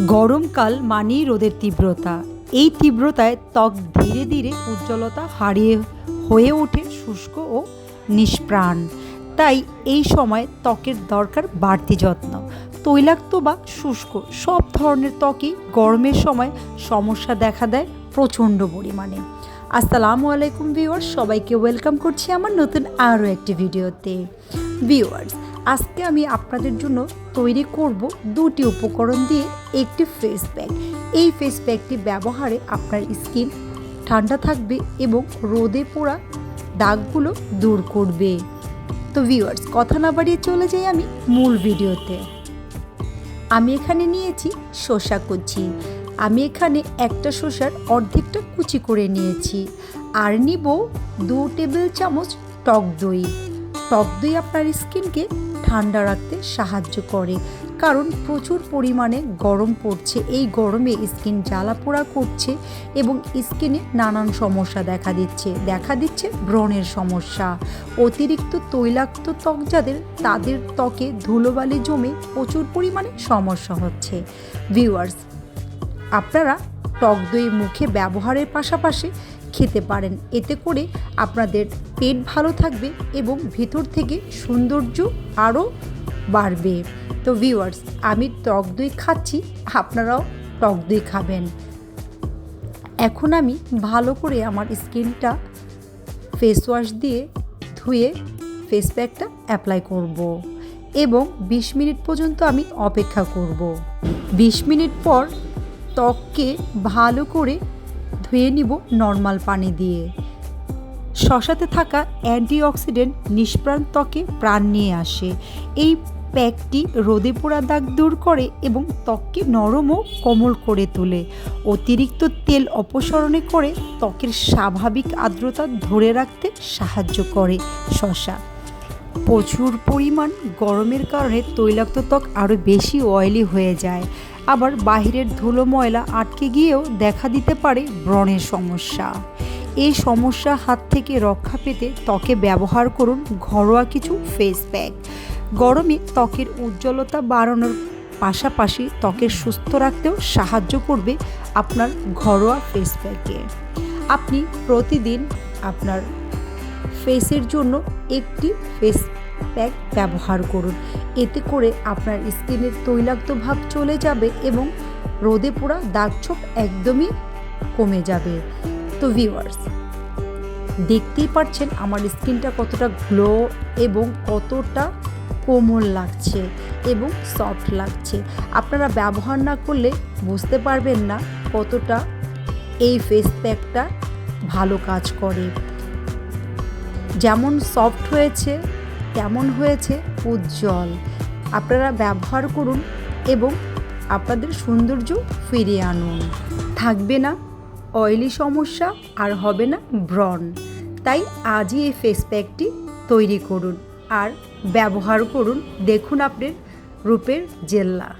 গরমকাল মানেই রোদের তীব্রতা। এই তীব্রতায় ত্বক ধীরে ধীরে উজ্জ্বলতা হারিয়ে হয়ে ওঠে শুষ্ক ও নিষ্প্রাণ। তাই এই সময় ত্বকের দরকার বাড়তি যত্ন। তৈলাক্ত বা শুষ্ক সব ধরনের ত্বকই গরমের সময় সমস্যা দেখা দেয় প্রচণ্ড পরিমাণে। আসসালামু আলাইকুম ভিউয়ার্স, সবাইকে ওয়েলকাম করছি আমার নতুন আরও একটি ভিডিওতে। ভিউয়ার্স আজকে আমি আপনাদের জন্য তৈরি করব দুটি উপকরণ দিয়ে একটি ফেস প্যাক এই ফেস প্যাকটি ব্যবহারে আপনার স্কিন ঠান্ডা থাকবে এবং রোদে পোড়া দাগগুলো দূর করবে। তো ভিউয়ার্স কথা না বাড়িয়ে চলে যাই আমি মূল ভিডিওতে। আমি এখানে নিয়েছি শসা কুচি। আমি এখানে একটা শসার অর্ধেকটা কুচি করে নিয়েছি। আর নিব দু টেবিল চামচ টক দই। টক দই আপনার স্কিনকে ঠান্ডা রাখতে সাহায্য করে। কারণ প্রচুর পরিমাণে গরম পড়ছে। এই গরমে স্কিন জ্বালা পোড়া করছে এবং স্কিনে নানান সমস্যা দেখা দিচ্ছে। দেখা দিচ্ছে ব্রণের সমস্যা। অতিরিক্ত তৈলাক্ত ত্বক যাদের, তাদের ত্বকে ধুলোবালি জমে প্রচুর পরিমাণে সমস্যা হচ্ছে। ভিউয়ার্স, আপনারা টক দই মুখে ব্যবহারের পাশাপাশি খেতে পারেন। এতে করে আপনাদের পেট ভালো থাকবে এবং ভেতর থেকে সৌন্দর্য আরও বাড়বে। তো ভিউয়ার্স আমি টক দই খাচ্ছি, আপনারাও টক দই খাবেন। এখন আমি ভালো করে আমার স্কিনটা ফেস ওয়াশ দিয়ে ধুয়ে ফেস প্যাকটা অ্যাপ্লাই করব এবং বিশ মিনিট পর্যন্ত আমি অপেক্ষা করব। বিশ মিনিট পর ত্বককে ভালো করে ধুয়ে নিব নর্মাল পানি দিয়ে। শশাতে থাকা অ্যান্টিঅক্সিডেন্ট নিষ্প্রাণ ত্বকে প্রাণ নিয়ে আসে। এই প্যাকটি রোদে পোড়া দাগ দূর করে এবং ত্বককে নরম ও কোমল করে তোলে। অতিরিক্ত তেল অপসারণে করে ত্বকের স্বাভাবিক আর্দ্রতা ধরে রাখতে সাহায্য করে শশা প্রচুর পরিমাণ গরমের কারণে তৈলাক্ত ত্বক আরও বেশি অয়েলি হয়ে যায়। আবার বাহিরের ধুলো ময়লা আটকে গিয়েও দেখা দিতে পারে ব্রণের সমস্যা। এই সমস্যা হাত থেকে রক্ষা পেতে ত্বকে ব্যবহার করুন ঘরোয়া কিছু ফেস প্যাক গরমে ত্বকের উজ্জ্বলতা বাড়ানোর পাশাপাশি ত্বকে সুস্থ রাখতেও সাহায্য করবে আপনার ঘরোয়া ফেস প্যাকে আপনি প্রতিদিন আপনার ফেসের জন্য একটি ফেস প্যাক ব্যবহার করুন। এতে করে আপনার স্কিনের তৈলাক্ত ভাব চলে যাবে এবং রোদে পোড়া দাগছোপ একদমই কমে যাবে। তো ভিউয়ার্স দেখতেই পাচ্ছেন আমার স্কিনটা কতটা গ্লো এবং কতটা কোমল লাগছে এবং সফট লাগছে। আপনারা ব্যবহার না করলে বুঝতে পারবেন না কতটা এই ফেস প্যাকটা ভালো কাজ করে। যেমন সফট হয়েছে তেমন হয়েছে? উজ্জ্বল। আপনারা ব্যবহার করুন এবং আপনাদের সৌন্দর্য ফিরিয়ে আনুন। থাকবে না অয়েলি সমস্যা আর হবে না ব্রণ। তাই আজই এই ফেস প্যাকটি তৈরি করুন। আর ব্যবহার করুন। দেখুন আপনার রূপের জেল্লা।